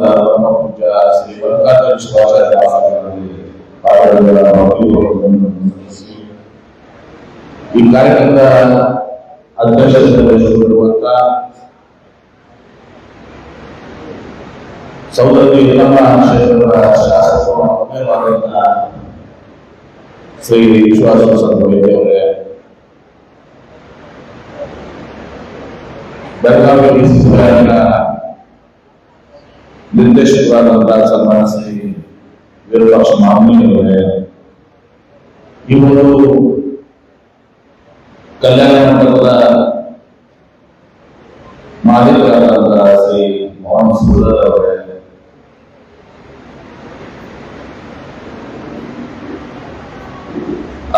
ಶ್ರೀ ಮಲ್ಲಿಕಾರ್ಜುನ ಶಿವಾಚಾರ್ಯ ಮಹಾಸ್ವಾಮಿಗಳಲ್ಲಿ ಪಾಲ್ಗೊಳ್ಳುವ ಅಭಿಯೋಗವನ್ನು ಈ ಕಾರ್ಯಕ್ರಮದ ಅಧ್ಯಕ್ಷತೆ ವಹಿಸಿಕೊಂಡಿರುವಂತ ಕ್ಷೇತ್ರದ ಶಾಸಕರು ಶ್ರೀ ವಿಶ್ವಾಸ ಸಂತವೈದ್ಯ ಅವರೇ ಬೆಳಗಾವಿ ಡಿಸಿಸಿ ಬ್ಯಾಂಕ್ನ ನಿರ್ದೇಶಕರಾದಂತಹ ಸನ್ಮಾನ ಶ್ರೀ ವಿರೂಪಾಕ್ಷ ಮಾಮೂಲಿಯವರೇ ಇವರು ಕಲ್ಯಾಣ ಮಂಟಪದ ಮಾಲೀಕರಾದಂತಹ ಶ್ರೀ ಮೋಹನ್ ಸುಂದರ್ ಅವರೇ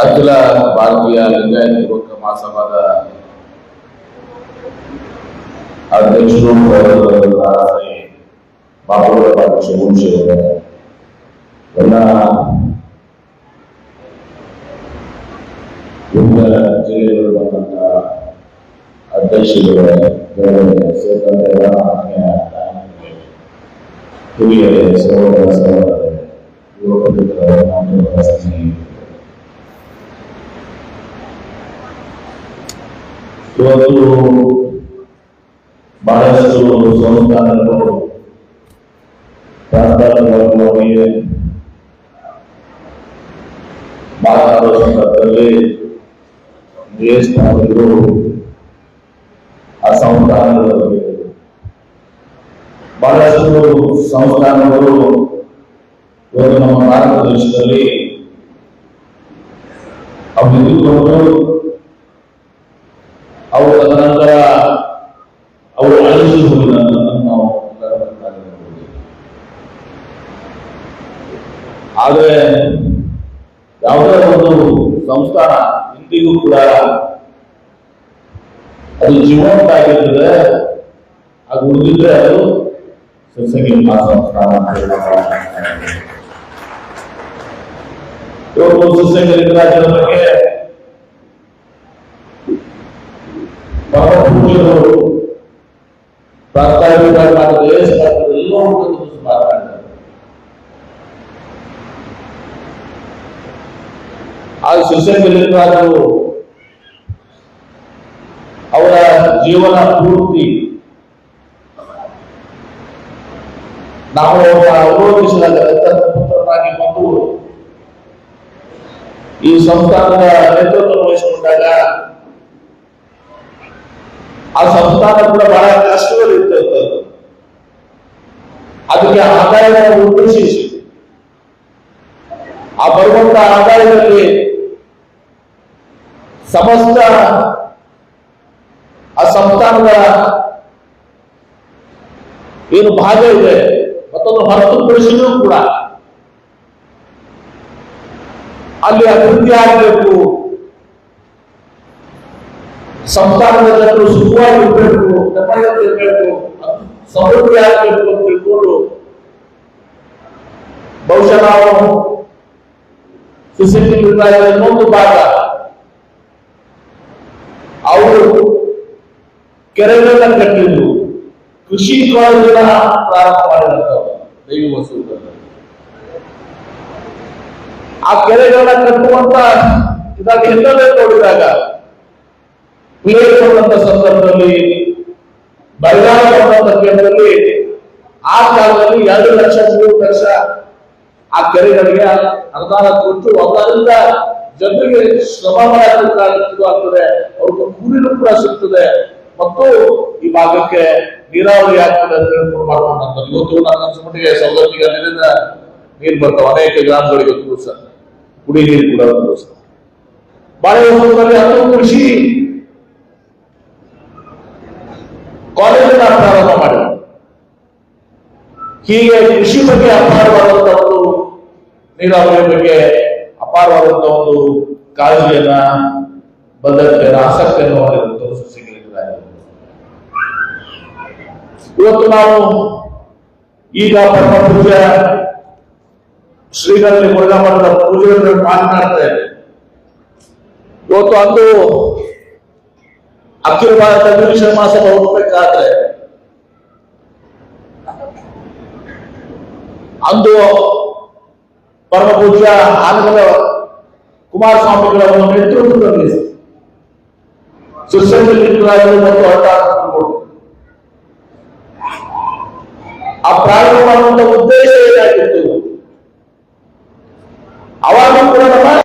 ಅಖಿಲ ಭಾರತೀಯ ಲಿಂಗಾಯತ ಯುವಕ ಮಹಾಸಭಾದ ಅಧ್ಯಕ್ಷರು ಗೌರವರಾದಂತಹ ಶ್ರೀ ಶಿವಂಶಿ ಅವರೇ ಎಲ್ಲ ವಿವಿಧ ಜಿಲ್ಲೆಗಳು ಬಂದಂತಹ ಅಧ್ಯಕ್ಷರುಗಳೇ ಸೇರಿದಂತೆ ಎಲ್ಲ ಹಿರಿಯರೇ ಸಹೋದರ ಸಹೋದರರೇ ಯುವಕ ಮಿತ್ರರೇ, ಇವತ್ತು ಬಹಳಷ್ಟು ಸಂಸ್ಥಾನಗಳು ಪ್ರಾಂತಾಂತರವಾಗಿ ಮಾತನಾಡುವ ಸಂದರ್ಭದಲ್ಲಿ ದೇಶಪಾಲಕರು ಆ ಸಂಸ್ಥಾನಗಳ ಬಗ್ಗೆ ಬಹಳಷ್ಟು ಸಂಸ್ಥಾನಗಳು ಇವತ್ತು ನಮ್ಮ ಭಾರತ ದೇಶದಲ್ಲಿ ಅವು ಅವು ತದನಂತರ ಅವರು ಅಳಿಸಿ ಅನ್ನೋದನ್ನು ನಾವು ಗಮನಿಸಬೇಕಾಗಿದೆ. ಆದರೆ ಯಾವುದೇ ಒಂದು ಸಂಸ್ಥಾನ ಇಂದಿಗೂ ಕೂಡ ಅದು ಜೀವಂತ ಆಗಿರ್ತದೆ ಅದು ಉಳಿದಿದ್ರೆ ಅದು ಸತ್ಸಂಗಿ ಸಂಸ್ಥಾನ. ಇವತ್ತು ಸತ್ಸಂಗಿ ಲಿಂಗರಾಜರ ಬಗ್ಗೆ ಪರಮ ಪೂಜ್ಯರು ಪ್ರಾಸ್ತಾವಿಕ ಎಲ್ಲೋ ಎಲ್ಲವೂ ಆ ಸುಸಂಗಲಿಂಗರಾಜರು ಅವರ ಜೀವನ ಪೂರ್ತಿ ನಾವು ಅವರ ಅವಲೋಕಿಸಿದಾಗ ದತ್ತನ ಪುತ್ರನಾಗಿ ಬಂದು ಈ ಸಂಸ್ಥಾನದ ನೇತೃತ್ವ ವಹಿಸಿಕೊಂಡಾಗ ಆ ಸಂಸ್ಥಾನ ಕೂಡ ಬಹಳ ಕಷ್ಟಗಳು ಇರ್ತದೆ ಅದಕ್ಕೆ ಆದಾಯವನ್ನು ಉದ್ದೇಶಿಸಿ ಆ ಬರುವಂತ ಆದಾಯದಲ್ಲಿ ಸಮಸ್ತ ಆ ಸಂಸ್ಥಾನದ ಏನು ಭಾಗ ಇದೆ. ಮತ್ತೊಂದು ಹೊರತುಪಡಿಸಿದ್ರು ಕೂಡ. ಅಲ್ಲಿ ಅಭಿವೃದ್ಧಿ ಆಗಬೇಕು. ಸಂಸ್ಥಾನದ ಜನರು ಸುಖವಾಗಿರ್ಬೇಕು ಇರಬೇಕು. ಸಮೃದ್ಧಿ ಆಗಬೇಕು ಅಂತ ತಿಳ್ಕೊಂಡು ಬಹುಶಃ ನಾವು ವಿಭಾಗದ ಇನ್ನೊಂದು ಭಾಗ ಅವರು ಕೆರೆಗಳನ್ನ ಕಟ್ಟಿದ್ದು ಕೃಷಿ ಕಾಲೇಜನ್ನ ಪ್ರಾರಂಭ ಮಾಡಿದಂಥವ್ರು ದೈವ ವಸೂಲದಲ್ಲಿ ಆ ಕೆರೆಗಳನ್ನ ಕಟ್ಟುವಂತ ಇದಾಗ ಹಿನ್ನೆಲೆ ನೋಡಿದಾಗ ಪ್ಲೇಟ್ ಸಂದರ್ಭದಲ್ಲಿ ಬರಗಾಲ ಬಂದಂತ ಕೇಂದ್ರದಲ್ಲಿ ಆ ಕಾಲದಲ್ಲಿ ಎರಡು ಲಕ್ಷ, ಮೂರು ಲಕ್ಷ ಆ ಕೆರೆಗಳಿಗೆ ಅನುದಾನ ಕೊಟ್ಟು ಅದರಿಂದ ಜನರಿಗೆ ಶ್ರಮ ಆಗ್ತದೆ. ಅವ್ರಿಗೆ ಕೂಲಿನೂ ಕೂಡ ಸಿಗ್ತದೆ. ಮತ್ತು ಈ ಭಾಗಕ್ಕೆ ನೀರಾವರಿ ಆಗ್ತದೆ ಅಂತ ಹೇಳ್ಕೊಂಡು ಮಾಡ್ಕೊಂಡಂತ ಇವತ್ತು ನನ್ನ ಅನ್ಸ್ಮಟ್ಟಿಗೆ ಸೌಲಭ್ಯ ಅಲ್ಲಿಂದ ನೀರು ಬರ್ತಾವ. ಅನೇಕ ಗ್ರಾಮಗಳಿಗೆ ಸಹ ಕುಡಿ ನೀರು ಕೂಡ ಒಂದು ಸಹ ಬಾಳೆ ಅದು ಕೃಷಿ ಕಾಲೇಜನ್ನ ಪ್ರಾರಂಭ ಮಾಡಿ ಹೀಗೆ ಕೃಷಿ ಬಗ್ಗೆ ಅಪಾರವಾದಂತಹ ಒಂದು ನೀರಾವರಿ ಬಗ್ಗೆ ಅಪಾರವಾದಂತಹ ಒಂದು ಕಾಳಜಿಯನ್ನ ಬದ್ಧತೆಯನ್ನ ಆಸಕ್ತಿಯನ್ನು ಇವತ್ತು ನಾವು ಈಗ ಪರಮ ಪೂಜೆ ಶ್ರೀಗಳಲ್ಲಿ ಮುರುಘಾಮಠದ ಪೂಜೆಗಳನ್ನು ಮಾತನಾಡ್ತಾ ಇದ್ದೇವೆ. ಇವತ್ತು ಅಂದು ಅಖಿಲ ಭಾರತ ಗುರುಶರ್ಮ ಸಭೆ ಹೋಗ್ಬೇಕಾದ್ರೆ ಅಂದು ಪರಮ ಪೂಜ್ಯ ಆನಗಲ ಕುಮಾರಸ್ವಾಮಿಗಳ ಒಂದು ನೇತೃತ್ವದಲ್ಲಿ ಸುಸಂಘಟಿತರಾಗಲು ಮತ್ತು ಹೊರಟಾಡಲು ಆ ಪ್ರಾರಂಭ ಮಾಡುವಂತ ಉದ್ದೇಶ ಏನಾಗಿತ್ತು ಅವಾಗ ಕೂಡ ನಮ್ಮ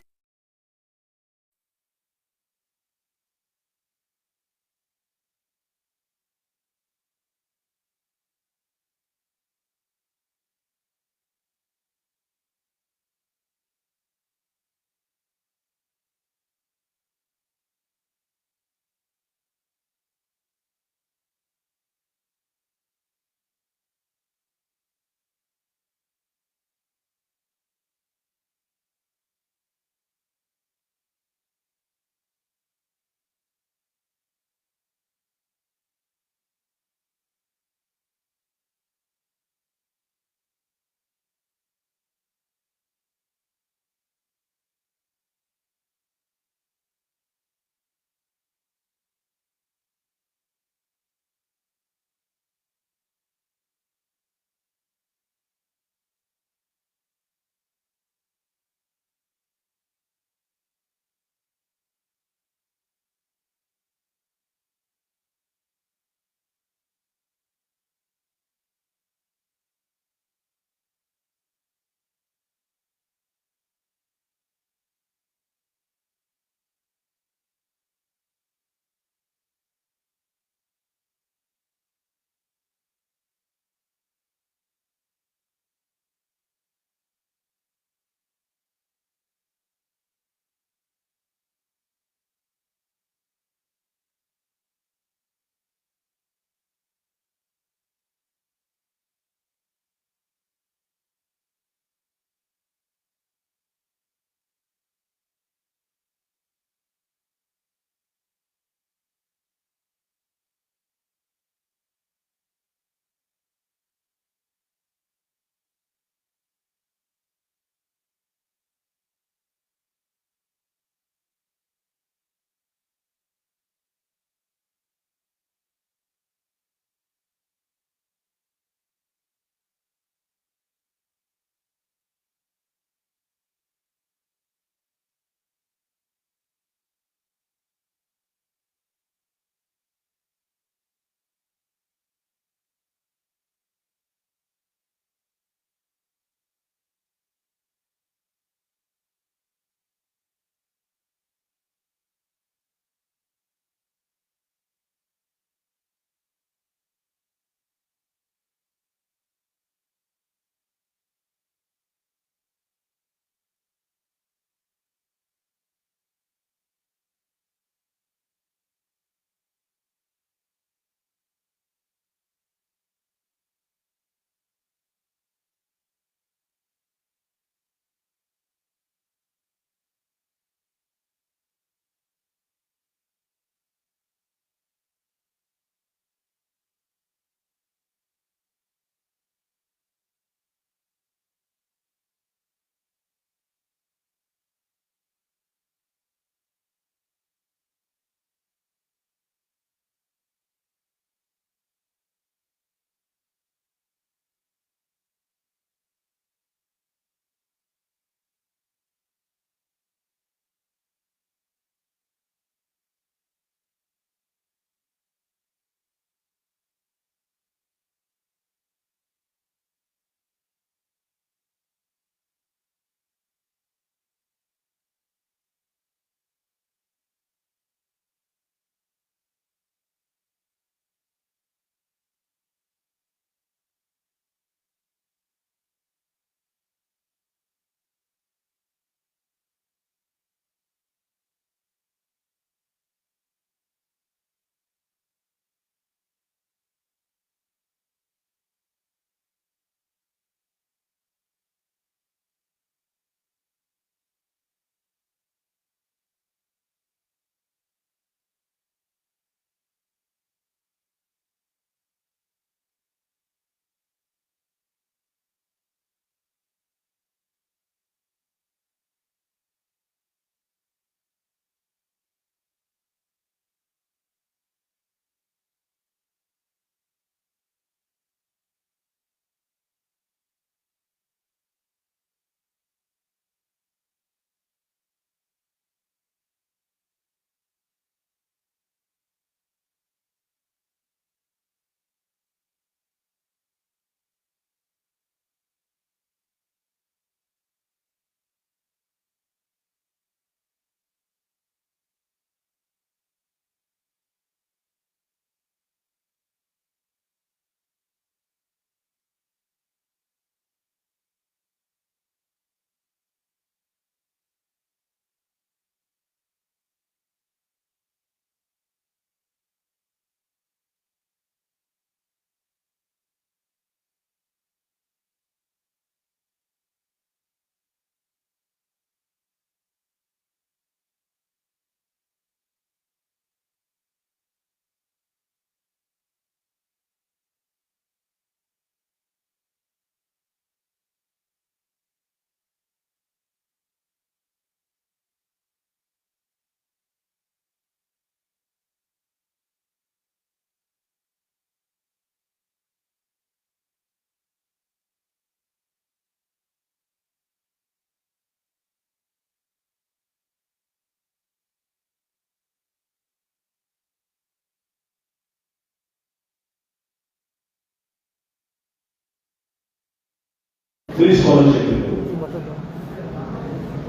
ಫ್ರೀ ಸ್ಕಾಲರ್ಶಿಪ್ ಇತ್ತು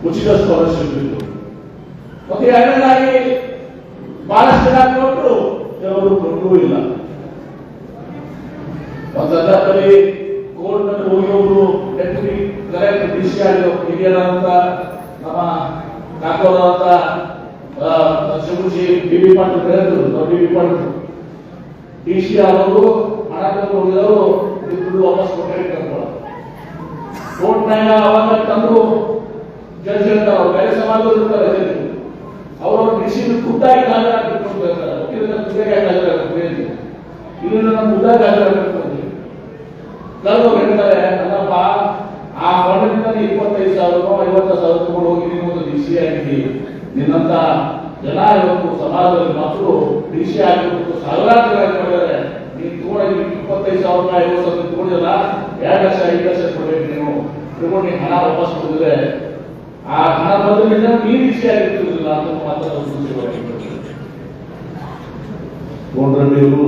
ಉಚಿತ ಸ್ಕಾಲರ್ಶಿಪ್ ಇತ್ತು ಮತ್ತೆ ಎರಡನೇದಾಗಿ ಬಹಳಷ್ಟು ಜನ ಕೊಟ್ಟರು ಕೆಲವರು ಕೊಟ್ಟರೂ ಇಲ್ಲ ಒಂದು ಸಂದರ್ಭದಲ್ಲಿ ಕೋರ್ಟ್ನಲ್ಲಿ ಹೋಗಿ ಒಬ್ರು ಡೆಪ್ಯೂಟಿ ಕಲೆಕ್ಟರ್ ಡಿ ಸಿ ಆಗಿ ಹಿರಿಯರಾದಂತ ನಮ್ಮ ಕಾಕೋರಾದಂತ ಶಿವಜಿ ಬಿ ಬಿ ಪಾಟೀಲ್ ಹೇಳಿದ್ರು B B Patil D C ಅವರು ಹಣ ತಂದು ಹೋಗಿದವರು ದುಡ್ಡು ವಾಪಸ್ ಕೊಟ್ಟಿರ್ತಾರೆ ಕೋರ್ಟ್ನಾಗ ಅವಾಗ ತಂದು ಅವ್ರು ಬೇರೆ ಸಮಾಜದವ್ರು ಇರ್ತಾರೆ ಜಡ್ಜ್ ಅವರು ಡಿಸಿ ಖುದ್ದಾಗಿ ಹಾಜರಾಗಬೇಕು ಇದನ್ನ ನಮ್ಮ ಖುದ್ದಾಗಿ ಹಾಜರಾಗಬೇಕು ಕಳೆದು ಹೇಳ್ತಾರೆ, ಅಲ್ಲಪ್ಪ, ಆ ಫಂಡ್ನಿಂದ ಇಪ್ಪತ್ತೈದು ಸಾವಿರ ಐವತ್ತು ಸಾವಿರ ತಗೊಂಡು ಹೋಗಿ ನೀನು ಒಂದು ಡಿ ಸಿ ಆಗಿದ್ದಿ. ನಿನ್ನಂತ ಜನ ಇವತ್ತು ಸಮಾಜದಲ್ಲಿ ಮಕ್ಕಳು ಡಿಸಿ ಆಗಿರ್ಬೇಕು. ಸಾವಿರಾರು ಜನ ಮಾಡಿದ್ದಾರೆ. ನೀನು ತಗೊಂಡು ಇಪ್ಪತ್ತೈದು ಸಾವಿರ ಐವತ್ತು ಸಾವಿರ ತಗೊಂಡಿಲ್ಲ ಎರಡು ಲಕ್ಷ, ಐದು ಲಕ್ಷ ಕೊಡ್ಬೇಕು ನೀನು. ತಗೊಂಡು ಹಣ ವಾಪಸ್ ಕೊಡಿದ್ರೆ, ಆ ಹಣ ಬದಲಿಗೆ ನೀರು ಸಿ ಆಗಿರ್ತಿರ್ಲಿಲ್ಲ ಅಂತ ಮಾತ್ರ ಗೋಂಡ್ರಳ್ಳಿಯವರು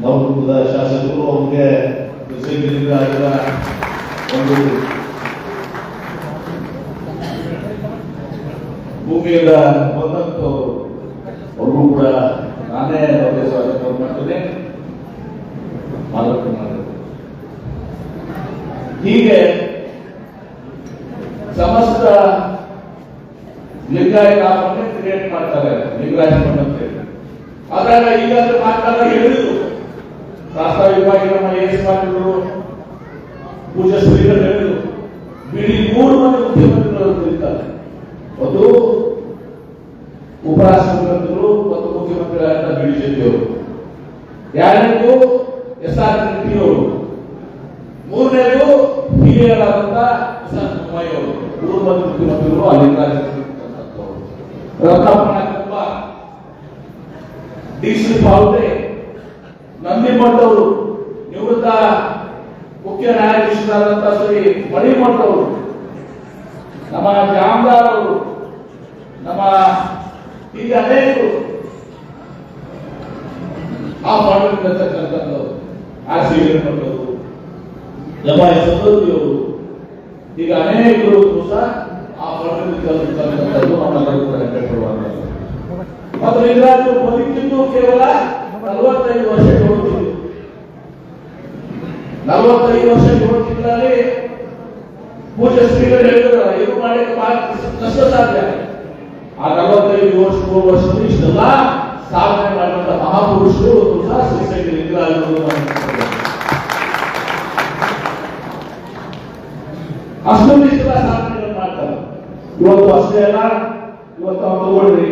ನವಗುಂದದ ಶಾಸಕರು ಅವ್ರಿಗೆ ಆಗಿರುವ ಒಂದು ಭೂಮಿಯಿಂದ ಬಂದಂತವರು ಅವರು ಕೂಡ ನಾನೇ ಅವರಿಗೆ ಸ್ವಾಗತ ಮಾಡ್ತೇನೆ ಮಾಲಕ ಹೀಗೆ ಸಮಸ್ತ ಲಿಂಗಾಯತ ಕ್ರಿಯೇಟ್ ಮಾಡ್ತಾರೆ ಲಿಂಗಾಯತ ಮಂಡಳಿ ಅದ್ರಾಗ ಈಗಾಗಲೇ ಮಾತಾಡ ಹೇಳಿದ್ರು ಪ್ರಾಸ್ತಾವಿಕವಾಗಿ ನಮ್ಮ ಎಸ್ ಮಾಡಿದ್ರು ಪೂಜಾ ಶ್ರೀಗಳು ಹೇಳಿದ್ರು ಬಿಡಿ ಮೂರು ಮಂದಿ ಮುಖ್ಯಮಂತ್ರಿಗಳು ಕುರಿತಾರೆ ಒಂದು ಉಪರಾಷ್ಟ್ರಪತಿಗಳು ಮತ್ತು ಮುಖ್ಯಮಂತ್ರಿಗಳಾದ ಬಿಜೆಪಿ ಅವರು ಎರಡನೇದು ಎಸ್ ಆರ್ ರೆಡ್ಡಿ ಅವರು ಮೂರನೇದು ಹಿರಿಯರಾದಂತ ಎಸ್ ಆರ್ ಬೊಮ್ಮಾಯಿ ಅವರು ಮೂರು ಮಂದಿ ಮುಖ್ಯಮಂತ್ರಿಗಳು ಅಲ್ಲಿಂದ ರತ್ನಪ್ಪನ ಕುಂಬ ಡಿ ಸಿ ಪಾವತೆ ನಂದಿಮಠ್ ಅವರು ನಿವೃತ್ತ ಮುಖ್ಯ ನ್ಯಾಯಾಧೀಶರಾದಂತಹ ಶ್ರೀ ಮಣಿಮಠ್ ಅವರು ನಮ್ಮ ಜಾಮದಾರ್ ಅವರು ನಮ್ಮ ಈಗ ಅನೇಕರು ಆ ಮಾಡಿರ್ತಕ್ಕಂಥದ್ದು ಆ ಸಿ ವೆಂಕಟವರು ಎಂ ಐ ಸದೋದಿಯವರು ಈಗ ಅನೇಕರು ಸಹ ಆ ಮಾಡಿರ್ತಕ್ಕಂಥದ್ದು ನಮ್ಮೆಲ್ಲರೂ ಕೂಡ ಹೆಮ್ಮೆಪಡುವಂಥದ್ದು ಮತ್ತು ಲಿಂಗರಾಜರು ಬದುಕಿದ್ದು ಕೇವಲ ನಲವತ್ತೈದು ವರ್ಷ ತಿಂಗಳು ನಲವತ್ತೈದು ವರ್ಷ ತಿಂಗಳಲ್ಲಿ ಪೂಜೆ ಶ್ರೀಗಳು ಹೇಳಿದ್ರು, ಇದು ಮಾಡಲಿಕ್ಕೆ ಕಷ್ಟ ಸಾಧ್ಯ. ಆ ನಲವತ್ತೈದು ವರ್ಷ ಮೂರು ವರ್ಷದಲ್ಲಿ ಇಷ್ಟೆಲ್ಲ ಸಾಧನೆ ಮಾಡಿದಂತ ಮಹಾಪುರುಷರು ಸಹ ಶ್ರೀಶೈಲ ಲಿಂಗರಾಜರು ಅಷ್ಟೊಂದು ಇಷ್ಟೆಲ್ಲ ಸಾಧನೆಗಳು ಮಾಡ್ತಾರೆ. ಇವತ್ತು ಅಷ್ಟೇ ಅಲ್ಲ, ಇವತ್ತು ಅವ್ರು ತಗೊಳ್ರಿ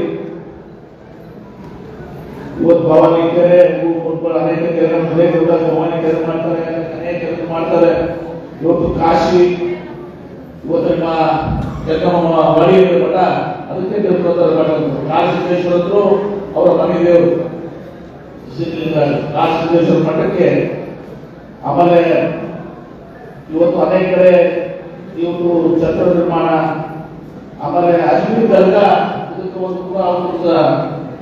ಇವತ್ತು ಭವಾನಿ ಕೆರೆ ಅನೇಕ ಕೆರೆ ಭವಾನಿ ಕೆರೆ ಮಾಡ್ತಾರೆ, ಅನೇಕ ಕೆಲಸ ಮಾಡ್ತಾರೆ. ಇವತ್ತು ಕಾಶಿ, ಇವತ್ತು ನಿಮ್ಮ ಜಗಮ್ಮ ಮಳಿ ಮಠ, ಅದಕ್ಕೆ ತಿಳ್ಕೊತಾರೆ ಮಠ ಕಾಶಿದ್ದೇಶ್ವರರು ಅವರ ಮನೆ ದೇವರು ಕಾಶಿದ್ದೇಶ್ವರ ಮಠಕ್ಕೆ ಆಮೇಲೆ ಇವತ್ತು ಅನೇಕ ಕಡೆ ಇವತ್ತು ಛತ್ರ ನಿರ್ಮಾಣ, ಆಮೇಲೆ ಅಜ್ಮೀರ್ ದರ್ಗಾ ಇದಕ್ಕೆ ಒಂದು ಕೂಡ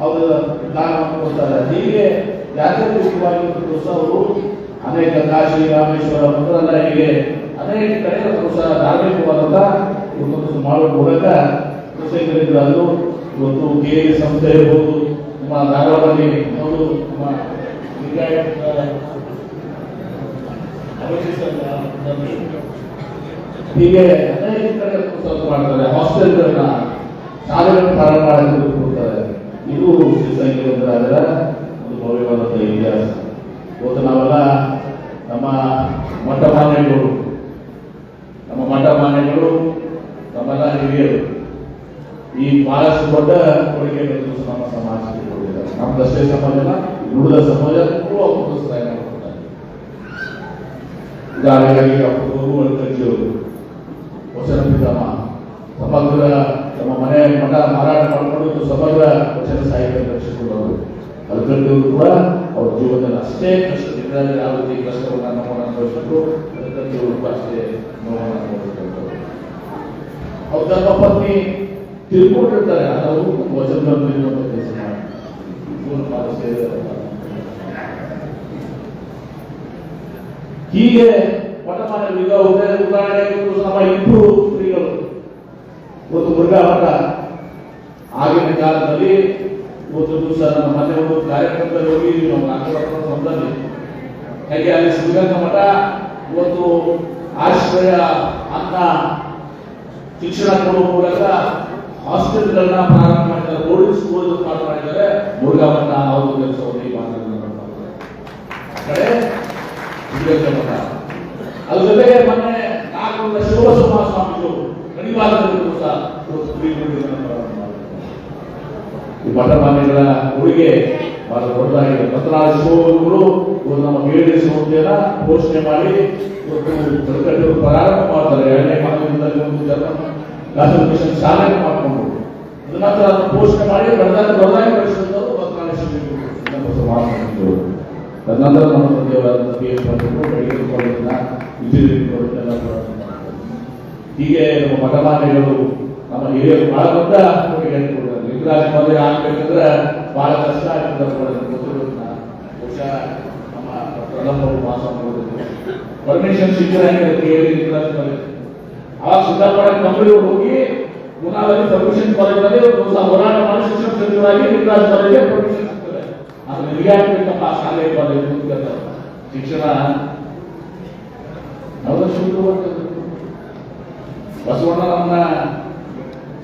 ಅವರು ದಾನ ಕೊಡ್ತಾರೆ ಹೀಗೆ ಯಾತ್ರಿಕವಾಗಿ ಅವರು ಅನೇಕ ಕಾಶಿ ರಾಮೇಶ್ವರ, ಮೊದಲೆಲ್ಲ ಹೀಗೆ ಅನೇಕ ಕಡೆ ಪ್ರೋತ್ಸಾಹ ಸಹ ಧಾರ್ಮಿಕವಾದಂತ ಇವತ್ತು ಮಾಡುವ ಮೂಲಕ ಕೃಷಿಕರಿದ್ದು ಇವತ್ತು ಕೆ ಸಂಸ್ಥೆ ಇರ್ಬೋದು. ನಮ್ಮ ಧಾರವಾಡದಲ್ಲಿ ಅವರು ನಮ್ಮ ಹೀಗೆ ಅನೇಕ ಕಡೆ ಮಾಡ್ತಾರೆ. ಹಾಸ್ಟೆಲ್ಗಳನ್ನ ಶಾಲೆಗಳನ್ನು ಪ್ರಾರಂಭ ಕೊಡ್ತಾರೆ ಇದು ಸಂಖ್ಯೆಯ ಒಂದು ಭವ್ಯವಾದಂಥ ಇತಿಹಾಸ. ಇವತ್ತು ನಾವೆಲ್ಲ ನಮ್ಮ ಮಠ ಮಾನ್ಯಗಳು ನಮ್ಮ ಮಠ ಮಾನ್ಯಗಳು ನಮ್ಮೆಲ್ಲ ಹಿರಿಯರು ಈ ಬಹಳಷ್ಟು ದೊಡ್ಡ ಕೊಡುಗೆ ನಮ್ಮ ಸಮಾಜಕ್ಕೆ ಕೊಟ್ಟಿದ್ದಾರೆ. ನಮ್ದಷ್ಟೇ ಸಮಾಜ ಉಳಿದ ಕೂಡ ಒಂದು ಸಹಾಯ ಕೊಡ್ತಾರೆ ಉದಾಹರಣೆಗಾಗಿ ಅಪ್ಪರು ಅಳ್ಕಜ್ಜಿಯವರು ವಚನ ಸಮಗ್ರ ತಮ್ಮ ಮನೆ ಮಠ ಮಾರಾಟ ಮಾಡಿಕೊಂಡು ಸಮಗ್ರ ವಚನ ಸಾಹಿತ್ಯ ರಕ್ಷಿಸಿಕೊಂಡವರು ಅಲ್ಕಟ್ಟಿಯವರು ಕೂಡ ಅವ್ರ ಜೀವನದಲ್ಲಿ ಅಷ್ಟೇ ಕಷ್ಟದಿಂದ ಯಾವ ರೀತಿ ಕಷ್ಟವನ್ನು ನೋವನ್ನು ಅನುಭವಿಸಿದ್ರು ಅಲ್ಕಟ್ಟಿಯವರು ಕೂಡ ಅಷ್ಟೇ ನೋವನ್ನು ಅನುಭವಿಸಿಕೊಂಡವರು ಅವ್ರ ಧರ್ಮ ಪತ್ನಿ ತಿಳ್ಕೊಂಡಿರ್ತಾರೆ ಅವರು ವಚನಗಳನ್ನು ಇರುವಂತ ಕೆಲಸ ಮಾಡಿ ಜೀವನ ಪಾದ ಸೇರಿದ ಹೀಗೆ ಮಠಮಾನ ಈಗ ಉದಾಹರಣೆ ಉದಾಹರಣೆಗೆ ನಮ್ಮ ಇಬ್ಬರು ಒಂದು ಮಠ ಆಗಿನ ಕಾಲದಲ್ಲಿ ಇವತ್ತು ದಿವಸ ನಮ್ಮ ಮನೆ ಒಂದು ಕಾರ್ಯಕ್ರಮದಲ್ಲಿ ಹೋಗಿದ್ವಿ ನಾವು ನಾಲ್ಕು ಹಾಗೆ ಅಲ್ಲಿ ಸಿದ್ಧಗಂಗಾ ಮಠ ಇವತ್ತು ಆಶ್ರಯ, ಅನ್ನ, ಶಿಕ್ಷಣ ಕೊಡುವ ಮೂಲಕ ಹಾಸ್ಪಿಟಲ್ಗಳನ್ನ ಪ್ರಾರಂಭ ಮಾಡಿದ್ದಾರೆ ಬೋರ್ಡಿಂಗ್ ಸ್ಕೂಲ್ ಪ್ರಾರಂಭ ಮಾಡಿದ್ದಾರೆ. ಮುರುಘಾ ಮಠ, ಅವರು ಕೆಲಸವನ್ನು ಈ ಕಡೆ ಶಿವಗಂಗ ಮಠ. ಜೊತೆಗೆ ಮೊನ್ನೆ ನಾಲ್ಕು ಶಿವಸೋಮ ಸ್ವಾಮಿಗಳು ಪ್ರಾರಂಭ ಮಾಡಿದ್ದಾರೆ. ಈ ಮಠಮಾನ್ಯಗಳ ಉಡುಗೆ ಬಹಳ ದೊಡ್ಡದಾಗಿದೆ ಇವರು ನಮ್ಮ ಬೇರೆ ಸಂಸ್ಥೆಯನ್ನ ಘೋಷಣೆ ಮಾಡಿ ಕಲ್ಕಟ್ಟೆಯವರು ಪ್ರಾರಂಭ ಮಾಡ್ತಾರೆ ಎರಡನೇ ಮಹಾವಿದ್ಯಾಲಯದಲ್ಲಿ ಒಂದು ನ್ಯಾಷನಲ್ ಮಿಷನ್ ನಂತರ ಅದನ್ನು ಘೋಷಣೆ ಮಾಡಿ ಬೆಳೆಸಿದವರು ಪತ್ರಾಳು ಶಿವಗುರುಗಳು ಮಾಡಿದ್ರು ತದನಂತರ ನಮ್ಮ ತಂದೆಯವರಾದ ಬಿ ಎಸ್ ಮಾಡಿದ್ರು ಮೆಡಿಕಲ್ ಕಾಲೇಜಿನ. ಹೀಗೆ ನಮ್ಮ ಮಠಮಾನ್ಯಗಳು ನಮ್ಮ ಹಿರಿಯರು ಬಹಳ ದೊಡ್ಡ ಕೊಡುಗೆ ಕೊಟ್ಟಿದ್ದಾರೆ ಲಿಂಗರಾಜ ಮದುವೆ ಆಗ್ಬೇಕಂದ್ರೆ ಬಹಳ ಕಷ್ಟ ಆಗ್ತದೆ ಬಹುಶಃ ನಮ್ಮ ಪ್ರಥಮ ವಾಸ ಮಾಡೋದು ಪರ್ಮಿಷನ್ ಸಿಕ್ಕರೆ ಹೇಳಿ ಲಿಂಗರಾಜ ಮದುವೆ ಅವಾಗ ಸಿದ್ದಾಪುರ ಕಂಪನಿ ಹೋಗಿ ಗುಣಾದಲ್ಲಿ ಪರ್ಮಿಷನ್ ಕಾಲೇಜಲ್ಲಿ ಒಂದು ಹೋರಾಟ ಮಾಡಿ ಶಿಕ್ಷಣ ಸಚಿವರಾಗಿ ಲಿಂಗರಾಜ ಮದುವೆಗೆ ಪರ್ಮಿಷನ್ ಸಿಗ್ತದೆ. ಅದು ನಿಮಗೆ ಆಗ್ಬೇಕಪ್ಪ ಆ ಶಾಲೆ ಕಾಲೇಜ್ ಶಿಕ್ಷಣ ನಾವು ಶುರು ಬಸವಣ್ಣ ನಮ್ಮನ್ನ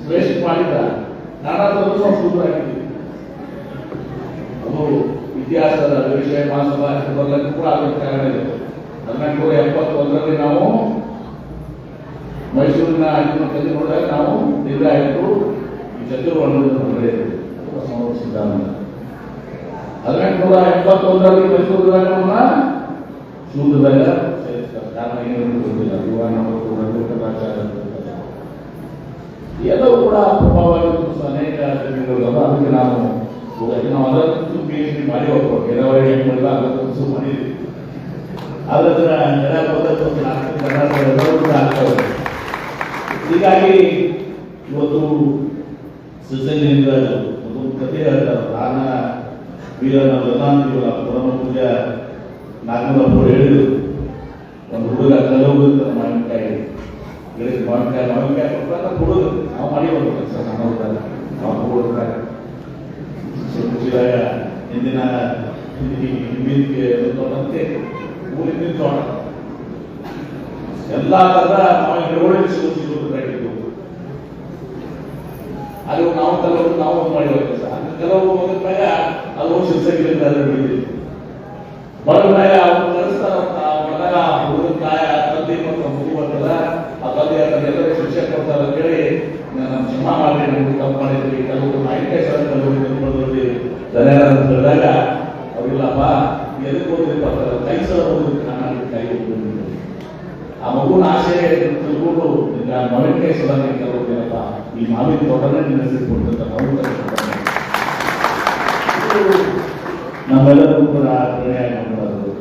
ಶ್ರೇಷ್ಠ ಮಾಡಿದ ನಾನಾದರೂ ಶುರುವಾಗಿದ್ದೀವಿ ಅದು ಇತಿಹಾಸದ ವಿಷಯ, ಮಹಾಸಭಾ ಕೂಡ ಅದಕ್ಕೆ ಕಾರಣ ಇದೆ. ಹದಿನೆಂಟುನೂರ ಎಪ್ಪತ್ತೊಂದರಲ್ಲಿ ನಾವು ಮೈಸೂರಿನ ಅಧಿಮತದಲ್ಲಿ ನೋಡಿದಾಗ ನಾವು ಈ ಚತುರ್ವರ್ಣವನ್ನು ಬರೆಯಿದ್ದೇವೆ ಬಸವಣ್ಣ ಸಿದ್ಧಾಂತ. ಹದಿನೆಂಟುನೂರ ಎಪ್ಪತ್ತೊಂದರಲ್ಲಿ ನಮ್ಮ ಶೂದ್ರದಾಗ ಕಾರಣ ಏನು ಗೊತ್ತಿಲ್ಲ. ಇವಾಗ ನಾವು ಇರ್ತಾರೆ. ಎಲ್ಲವೂ ಕೂಡ ಪ್ರಭಾವ ಆಗಿದ್ದು ಅನೇಕ ಅದಕ್ಕೆ ಹೋಗಿ ನಾವು ಅದಕ್ಕೂ ಪಿ ಎಚ್ ಡಿ ಮಾಡಿ ಹೋಗ್ಬೇಕು ಕೆಲವರಿಗೆ ಮಾಡಿಲ್ಲ ಅದಕ್ಕೂ ಮಾಡಿದ್ವಿ ಅದರ ನೆಲ ಪದ್ಧತಿ ಒಂದು ನಾಲ್ಕು ಕರ್ನಾಟಕ ಎಲ್ಲವೂ ಕೂಡ ಆಗ್ತಾ ಇದೆ. ಹೀಗಾಗಿ ಇವತ್ತು ಸುಸೈನಿಂದ ಒಂದು ಕಥೆ ಹೇಳ್ತಾರೆ ರಾಣ ವೀರನ ವೃತ್ತಾಂತಿಗಳ ಪರಮ ಪೂಜೆ ನಾಗನಪ್ಪ ಹೇಳಿದ್ರು. ಒಂದು ಹುಡುಗ ಕಲೋಗಿರ್ತಾರೆ ಮಾವಿನಕಾಯಿ ಮಾವಿನಕಾಯಿ ಮಾವಿನಕಾಯಿ ಕೊಟ್ಟಾಗ ಕೊಡೋದು. ನಾವು ಮಾಡಿ ಒಂದು ಕೆಲಸ ನಾವು ನಾವು ಕೊಡೋದಾಗ ಶಿವರಾಯ ಹಿಂದಿನ ಹಿಂದಿಗೆ ಗಿಡಗಳು ಸಿಗುತ್ತಿದ್ದು ಅದು ನಾವು ಕೆಲವು ನಾವು ಒಂದು ಮಾಡಿ ಕೆಲಸ ಅದು ಕೆಲವು ಹೋಗಿದ ಮ್ಯಾಗ ಅದು ಶಿಕ್ಷಕರಿಂದ ಬೆಳೆದಿದೆ ಬಡವರಾಯ ಅವ್ರು ಕಳಿಸ್ತಾರ ಮಗ ಹುಡುಗ ತಾಯ ತಂದೆ ಮತ್ತು ಮಗು ಬರ್ತದ ಆ ತಂದೆ ಅದನ್ನೆಲ್ಲ ಶಿಕ್ಷೆ ಕೊಡ್ತಾರ ಅಂತ ಹೇಳಿ ನಮ್ಮ ಕ್ಷಮಾ ಮಾಡಿ ನಮಗೆ ತಪ್ಪು ಮಾಡಿದ್ವಿ ಕೆಲವರು ಮಾಹಿತಿ ಸರ್ ಕೆಲವು ತಿಳ್ಕೊಳ್ಳೋದ್ರಲ್ಲಿ ಜನ ಅಂತ ಹೇಳಿದಾಗ ಅವ್ರಿಲ್ಲಪ್ಪ ಎದಕ್ಕೆ ಹೋಗ್ಬೇಕು ಅಂತ ಕೈ ಸಲ ಹೋಗ್ಬೇಕು ನಾನು ಕೈ ಆ ಮಗುನ ಆಸೆ ತಿಳ್ಕೊಂಡು ಈಗ ಮಾವಿನಕಾಯಿ ಸಲ ಕೆಲವಪ್ಪ ಈ ಮಾವಿನ ತೋಟನೇ ನಿನ್ನ ಮಗು. ನಮ್ಮೆಲ್ಲರೂ ಕೂಡ ಪ್ರೇರಣೆ ಮಾಡೋದು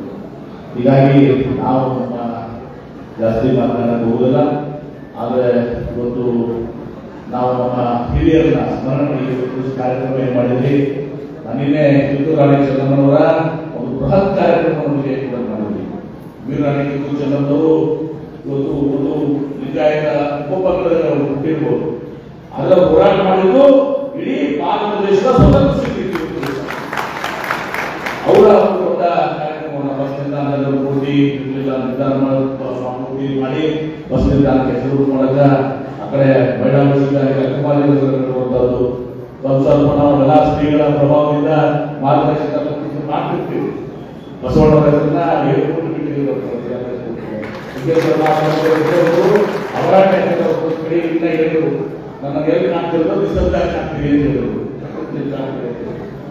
ಹೀಗಾಗಿ ನಾವು ಜಾಸ್ತಿ ಮಾತನಾಡಕ್ಕೆ ಹೋಗಲ್ಲ ಆದರೆ ಇವತ್ತು ನಾವು ನಮ್ಮ ಹಿರಿಯರನ್ನ ಸ್ಮರಣೆ ಕಾರ್ಯಕ್ರಮ ಏನ್ ಮಾಡಿದ್ವಿ? ನಾನಿನ್ನೆ ಕಿತ್ತೂರು ರಾಣಿ ಚೆನ್ನಮ್ಮನವರ ಒಂದು ಬೃಹತ್ ಕಾರ್ಯಕ್ರಮವನ್ನು ಕೂಡ ಮಾಡಿದ್ವಿ. ವೀರರಾಣಿ ಕಿತ್ತೂರು ಚೆನ್ನಮ್ಮನವರು ಇವತ್ತು ಒಂದು ಲಿಂಗಾಯತ ಉಪಪಂಗಡದಲ್ಲಿ ಅವರು ಹುಟ್ಟಿರ್ಬೋದು. ಅದರ ಹೋರಾಟ ಮಾಡಿದ್ದು ಇಡೀ ಭಾರತ ದೇಶದ ಸ್ವತಂತ್ರ ಸಿಕ್ಕಿತ್ತು. ಅವರ ನಿಲ್ದಾಣದಲ್ಲಿ ಇರ್ಲಿಲ್ಲ ನಿರ್ಧಾರ ಮಾಡಿ ಮಾಡಿ ಬಸ್ ನಿಲ್ದಾಣಕ್ಕೆ ಹೆಸರು ಮಾಡಕ ಆ ಕಡೆ ಬಸ್ಸಿಗಾಗಿ ಅಕ್ಕಮಾಲಿರುವಂತದ್ದು ಸ್ವಲ್ಪ ಸ್ವಲ್ಪ ನಾವು ಎಲ್ಲ ಸ್ತ್ರೀಗಳ ಪ್ರಭಾವದಿಂದ ಮಾರ್ಗದರ್ಶಕ ಮಾಡ್ತಿರ್ತೀವಿ. ಬಸವಣ್ಣವರ ಹೆಸರನ್ನ ಹೇಳ್ಕೊಂಡು ಬಿಟ್ಟಿದ್ದೀವಿ ಹೇಳಿದ್ರು ನನ್ನ ಎಲ್ಲಿ ಕಾಣ್ತಿರೋದು? ನಿಸರ್ಗ ಕಾಣ್ತೀವಿ ಅಂತ ಹೇಳಿದ್ರು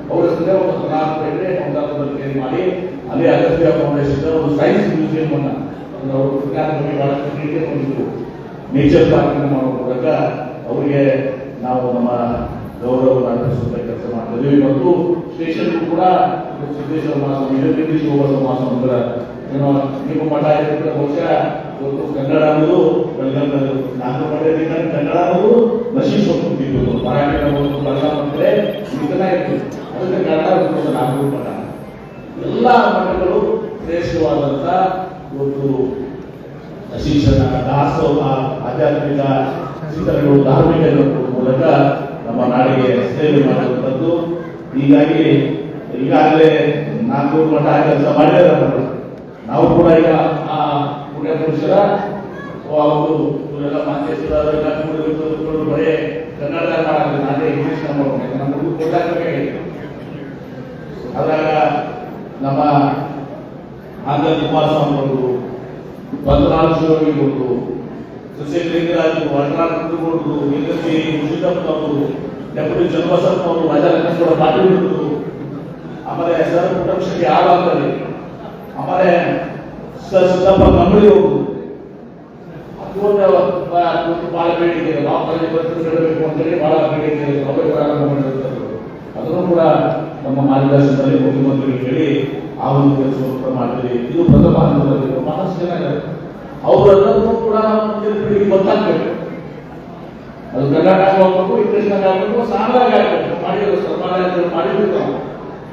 ಅವರ ಹೆಸರೇ ಒಂದು ಹದಿನಾಲ್ಕು ಎಕರೆ ಒಂದಾದಲ್ಲಿ ಕೇಳಿ ಮಾಡಿ ಅಲ್ಲಿ ಅಗಸ್ತ್ಯ ಫೌಂಡೇಶನ್ ಒಂದು ಸೈನ್ಸ್ ಮ್ಯೂಸಿಯಂ ಅನ್ನ ಒಂದು ಅವರು ವಿಜ್ಞಾನ ಬಗ್ಗೆ ಬಹಳಷ್ಟು ಪ್ರೀತಿ ಹೊಂದಿದ್ರು ನೇಚರ್ ಪಾರ್ಕ್ ಮಾಡೋ ಮೂಲಕ ಅವರಿಗೆ ನಾವು ನಮ್ಮ ಗೌರವವನ್ನು ಅರ್ಪಿಸುವಂತ ಕೆಲಸ ಮಾಡ್ತಿದ್ದೀವಿ ಮತ್ತು ಸ್ಟೇಷನ್ ಕೂಡ ಸಿದ್ದೇಶ್ವರ ಮಾಸ ಇದರಲ್ಲಿ ಮಾಸ ಅಂದ್ರ ಏನೋ ನಿಮ್ಮ ಮಠ ಇರ್ತಕ್ಕಂಥ ಬಹುಶಃ ಇವತ್ತು ಕನ್ನಡ ಅನ್ನೋದು ಬೆಳಗಾವಿ ನಾಲ್ಕು ಮಠದಿಂದ ಕನ್ನಡ ಅನ್ನೋದು ನಶಿಸಿ ಹೋಗ್ತಿದ್ದು ಮರಾಠಿ ಕನ್ನಡ ಅಂದ್ರೆ ಇದನ್ನ ಇತ್ತು ಅದಕ್ಕೆ ಕನ್ನಡ ನಾಲ್ಕು ಮಠ ಎಲ್ಲ ಮಠಗಳು ಶ್ರೇಷ್ಠವಾದಂತ ಒಂದು ಶಿಕ್ಷಣ, ದಾಸೋಹ, ಆಧ್ಯಾತ್ಮಿಕ ಚಿಂತನೆಗಳು, ಧಾರ್ಮಿಕ ಮೂಲಕ ನಮ್ಮ ನಾಡಿಗೆ ಸೇವೆ ಮಾಡುವಂಥದ್ದು. ಹೀಗಾಗಿ ಈಗಾಗಲೇ ನಾಲ್ಕು ಮಠ ಕೆಲಸ ಮಾಡಿದ. ನಾವು ಕೂಡ ಈಗ ಆ ಪುಣ್ಯ ಪುರುಷರ ಬರೇ ಕನ್ನಡ ನಾನೇ ಇಂಗ್ಲಿಷ್ ನಮ್ಮ ಅದಾಗ ನಮ್ಮ ಆಂಧ್ರ ಕುಮಾರಸ್ವಾಮಿ ಅವರು ಪದ್ಮನಾಭ ಶಿವಯೋಗಿಗಳು ಸುಶೀಲ್ ಲಿಂಗರಾಜು ಅಣ್ಣಾನಂದಗೌಡರು ಮುಷಿದಪ್ಪ ಅವರು, ಡೆಪ್ಯೂಟಿ ಚನ್ನಬಸಪ್ಪನವರು ರಾಜಲಕ್ಷ್ಮಣ ಅವರು ಆಮೇಲೆ ಸರ್ ಪುಟ್ಟಂಶಕ್ಕೆ ಅಂತಾರೆ ಆಮೇಲೆ ಸರ್ ಸಿದ್ದಪ್ಪ ಕಂಬಳಿ ಅವರು. ಅದು ಒಂದು ಬ- ಒಂದು ಬಹಳ ಬೇಡಿಕೆ ಇದೆ. ನಾವು ಬರ್ತಿರಬೇಕು ಅಂತೇಳಿ ಬಹಳ ಬೇಡಿಕೆ ಇದೆ. ಅವರೇ ಅದನ್ನು ಕೂಡ ನಮ್ಮ ಮಾರ್ಗದರ್ಶನದಲ್ಲಿ ಮುಖ್ಯಮಂತ್ರಿಗಳು ಹೇಳಿ ಆ ಒಂದು ಕೆಲಸವನ್ನು ಮಾಡಿದ್ರಿ ಇದು ಪ್ರಥಮ ಹಂತದಲ್ಲಿ. ಬಹಳಷ್ಟು ಜನ ಅವರೆಲ್ಲರೂ ಕೂಡ ನಾವು ಮುಂದಿನ ಪೀಳಿಗೆ ಗೊತ್ತಾಗ್ಬೇಕು ಅದು ಕರ್ನಾಟಕ ಹೋಗ್ಬೇಕು ಇಂಗ್ಲಿಷ್ನಾಗ ಆಗಬೇಕು ಸಾಮಾನ್ಯ ಆಗ್ಬೇಕು ಮಾಡಿದ್ರು ಸರ್ಕಾರ ಮಾಡಿದ್ರು.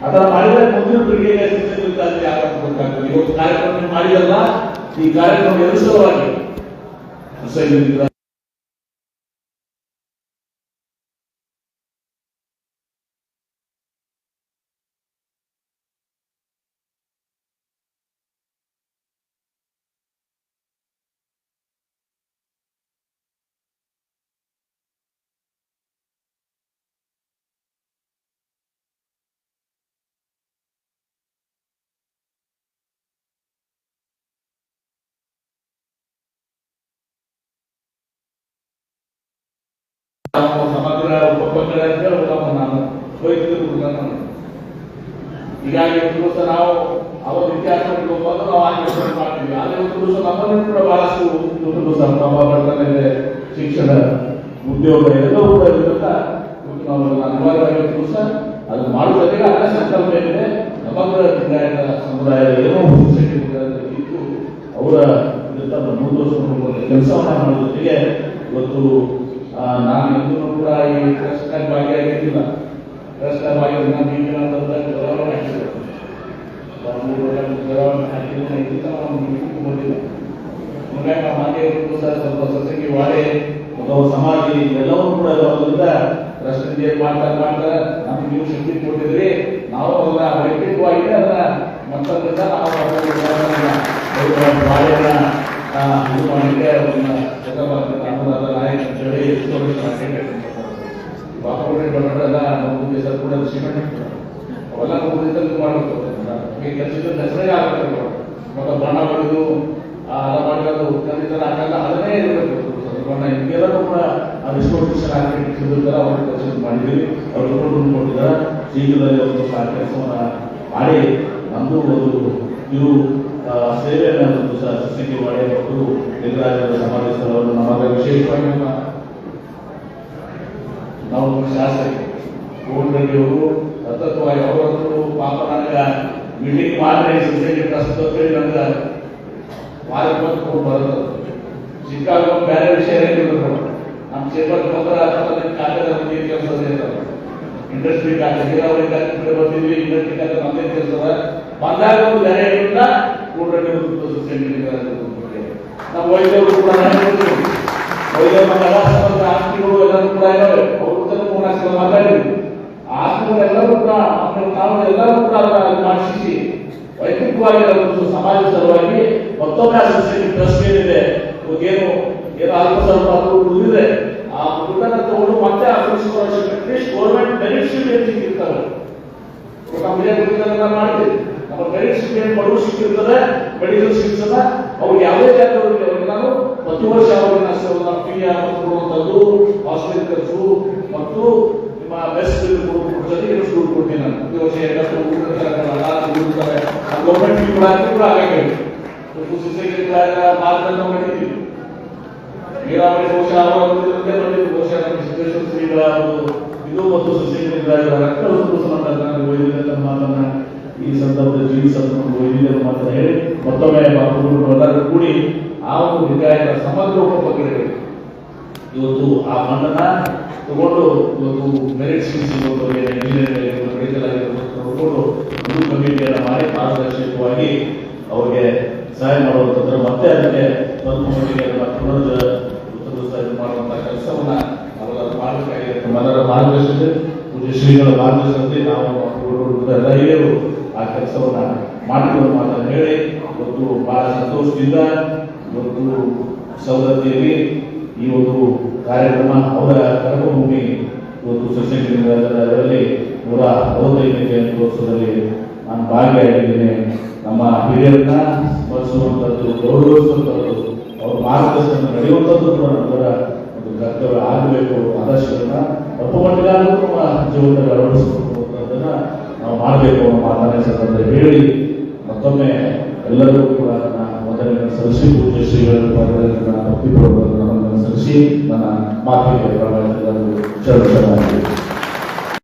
ಅದರ ಮಾಡಿದ್ರೆ ಮುಂದಿನ ಪೀಳಿಗೆಗೆ ಶಿಕ್ಷಕರಿಗಾಗಿ ಆಗಬೇಕು ಗೊತ್ತಾಗ್ತದೆ. ಇವತ್ತು ಕಾರ್ಯಕ್ರಮ ಮಾಡಿದಲ್ಲ, ಈ ಕಾರ್ಯಕ್ರಮ ಎದು ನಾವು ಸಮಗ್ರ ಉಪಕರಣ ಅಂತ ಹೇಳುವ ನಾನು ಈಗ ನಾನು ಹೀಗಾಗಿ ಒಂದು ನಾವು ಅವರ ಇತಿಹಾಸ ಬಂದು ನಾವು ಆ ಕೆಲಸ ಮಾಡ್ತೀವಿ ಆದರೆ ನಮ್ಮಲ್ಲಿ ಕೂಡ ಬಹಳಷ್ಟು ಒಂದು ನಮ್ಮ ಇದೆ ಶಿಕ್ಷಣ ಉದ್ಯೋಗ ಎಲ್ಲವೂ ಕೂಡ ಇರುತ್ತ ನಾವು ಅನಿವಾರ್ಯವಾಗಿ ಒಂದು ಅದು ಮಾಡುವ ಜೊತೆಗೆ ಸಂಕಲ್ಪ ಏನಿದೆ ಸಮಗ್ರ ವಿಜ್ಞಾನ ಸಮುದಾಯ ಏನೋ ಸೊಸೈಟಿ ಇದ್ದು ಅವರ ಮುಂದುವರಿಸಿಕೊಂಡು ಕೆಲಸವನ್ನು ಮಾಡೋ ಜೊತೆಗೆ ಇವತ್ತು ನಾನು ಎಂದೂ ಕೂಡ ಈ ಟ್ರಸ್ಟ್ ಭಾಗಿಯಾಗಿದ್ದಿಲ್ಲ ಟ್ರಸ್ಟ್ ಭಾಗಿಯಾಗಿ ನಾನು ಸಹ ಸ್ವಲ್ಪ ವಾಡೆ, ಅಥವಾ ಸಮಾಧಿ ಎಲ್ಲವೂ ಕೂಡ ಇರೋದ್ರಿಂದ ಟ್ರಸ್ಟ್ ಮಾಡ್ತಾರೆ ಮಾಡ್ತಾರೆ ನಮ್ಗೆ ನೀವು ಶಕ್ತಿ ಕೊಟ್ಟಿದ್ರಿ. ನಾವು ಅದನ್ನ ವೈಯಕ್ತಿಕವಾಗಿ ಅದನ್ನ ಇದು ಮಾಡಲಿಕ್ಕೆ ಅನ್ನೋದಾದ ನಾಯಕ ಅಂತ ಹೇಳಿ historical market ಬಾಪುರಿ ನಮ್ಮ ಕೂಡ ಸಿಮೆಂಟ್ ಅವೆಲ್ಲ ಮುಗಿದಲ್ಲಿ ಮಾಡಬೇಕು ಈ ಆಗಬೇಕು ಬಣ್ಣ ಆ ಎಲ್ಲ ಮಾಡಿರೋದು ಖಂಡಿತ ಆಗಲ್ಲ ಅದನ್ನೇ ಇರಬೇಕು ಬಣ್ಣ ಕೂಡ ಆ ರಿಸ್ಟೋರೇಷನ್ ಆರ್ಕಿಟೆಕ್ಟ್ ಇದ್ದಾರೆ ಅವ್ರ ಕೆಲಸ ಮಾಡಿದ್ದೀವಿ ಅವ್ರು ಸಹ ಮಾಡಿ ನಮ್ಮದು ಒಂದು ಆ, ಸೇವೆಯನ್ನು ಸೊಸೈಟಿ ಮಾಡಿ ಲಿಂಗರಾಜರ ಸಮಾಜ ಸ್ಥಳವನ್ನು ನಮಗೆ ವಿಶೇಷವಾಗಿ ನಾವು ಶಾಸಕರು ಗೋವಿಂದ ರೆಡ್ಡಿ ಅವರು ಸತತವಾಗಿ ಅವರದ್ದು ಪಾಪ ನನಗೆ ಬಿಲ್ಡಿಂಗ್ ಮಾಡಿ ಸೊಸೈಟಿ ಟ್ರಸ್ಟ್ ಅಂತ ಹೇಳಿ ನನಗೆ ಬಂದು ಬರೋದು ಸಿಕ್ಕಾಗ ಬೇರೆ ವಿಷಯ ಏನಿಲ್ಲ ನಮ್ಮ ಚೇಂಬರ್ ಬಂದ್ರೆ ಕೆಲಸ ಇಂಡಸ್ಟ್ರಿ ಖಾತೆ, ನೀರಾವರಿ ಕಡೆ ಬಂದಿದ್ವಿ ಇಂಡಸ್ಟ್ರಿ ಖಾತೆ ನಮ್ಮದೇ ಕೆಲಸ ಬಂದಾಗ ಬೇರೆ ಏನಿಲ್ಲ ಕೂಡ್ರೆ ಸೊಸೈಟಿ ನಾವು ವೈದ್ಯರು ಕೂಡ ಒಳ್ಳೆ ಮಕ್ಕಳ ಆಸ್ತಿಗಳು ಎಲ್ಲರೂ ಕೂಡ ನಾವು ಎಲ್ಲರೂ ಕೂಡ ಮಾಡಿಸಿ ವೈಯಕ್ತಿಕವಾಗಿ ಸಲುವಾಗಿ ಮತ್ತೊಮ್ಮೆ ಆ ಸೊಸೈಟಿ ಟ್ರಸ್ಟ್ ಏನಿದೆ ಏನು ಏನು ಸ್ವಲ್ಪ ಅದು ಉಳಿದಿದೆ. ಆ ದುಡ್ಡನ್ನ ತಗೊಂಡು ಮತ್ತೆ ಆ ಅಟ್ಲೀಸ್ಟ್ ಗೌರ್ಮೆಂಟ್ ನಮ್ಮ ಹಿರಿಯ ಗುರುಗಳನ್ನೆಲ್ಲ ಮಾಡ್ತೀವಿ ನಮ್ಮ ಶೀಟ್ ಏನು ಬಡವರು ಸಿಕ್ಕಿರ್ತದೆ ಮೆಡಿಕಲ್ ಸಿಗ್ತದ ಅವ್ರು ಯಾವುದೇ ಜಾಗದವ್ರಿಗೆ ಅವ್ರಿಗೆ ನಾನು ಪ್ರತಿ ವರ್ಷ ಅವ್ರಿಗೆ ಫ್ರೀ ಆಗಿ ಕೊಡುವಂಥದ್ದು ಹಾಸ್ಪಿಟಲ್ ಖರ್ಚು ಮತ್ತು ನಿಮ್ಮ ಬೆಸ್ಟ್ ಜೊತೆಗೆ ಎಷ್ಟು ದುಡ್ಡು ಕೊಡ್ತೀನಿ ನಾನು. ಪ್ರತಿ ವರ್ಷ ಎರಡು ಗೌರ್ಮೆಂಟ್ ಫೀ ಕೂಡ ಕೂಡ ಸೊಸೈಟಿ ಮಾರ್ಗದರ್ಶನ ಮಾಡಿದ್ದೀವಿ. ನೀರಾವರಿ ಬಹುಶಃ ಅವರ ಬಂದಿದ್ದು ಬಹುಶಃ ನಮ್ಮ ಸಿದ್ದೇಶ್ವರ ಶ್ರೀಗಳ ಇದು ಮತ್ತು ಸೊಸೈಟಿ ರಕ್ತ ವೈದ್ಯರ ಮಾತನ್ನ ಈ ಸಂದರ್ಭದಲ್ಲಿ ಜೀವಿಸಲು ವೈದ್ಯರ ಮಾತನ್ನ ಹೇಳಿ, ಮತ್ತೊಮ್ಮೆ ಎಲ್ಲರೂ ಕೂಡಿ ಆ ಒಂದು ವಿಧಾಯಕ ಸಮಗ್ರ ಉಪಪಕ್ರಿಯೆಗಳು ಇವತ್ತು ಆ ಮಣ್ಣನ್ನ ತಗೊಂಡು ಇವತ್ತು ಮೆರಿಟ್ ಆಗಿರ್ಬೋದು ತಗೊಂಡು ಒಂದು ಕಮಿಟಿಯನ್ನು ಮಾಡಿ ಪಾರದರ್ಶಕವಾಗಿ ಅವರಿಗೆ ಸಹಾಯ ಮಾಡುವಂತಂದ್ರೆ ಮತ್ತೆ ಅದಕ್ಕೆ ಸ್ವಲ್ಪ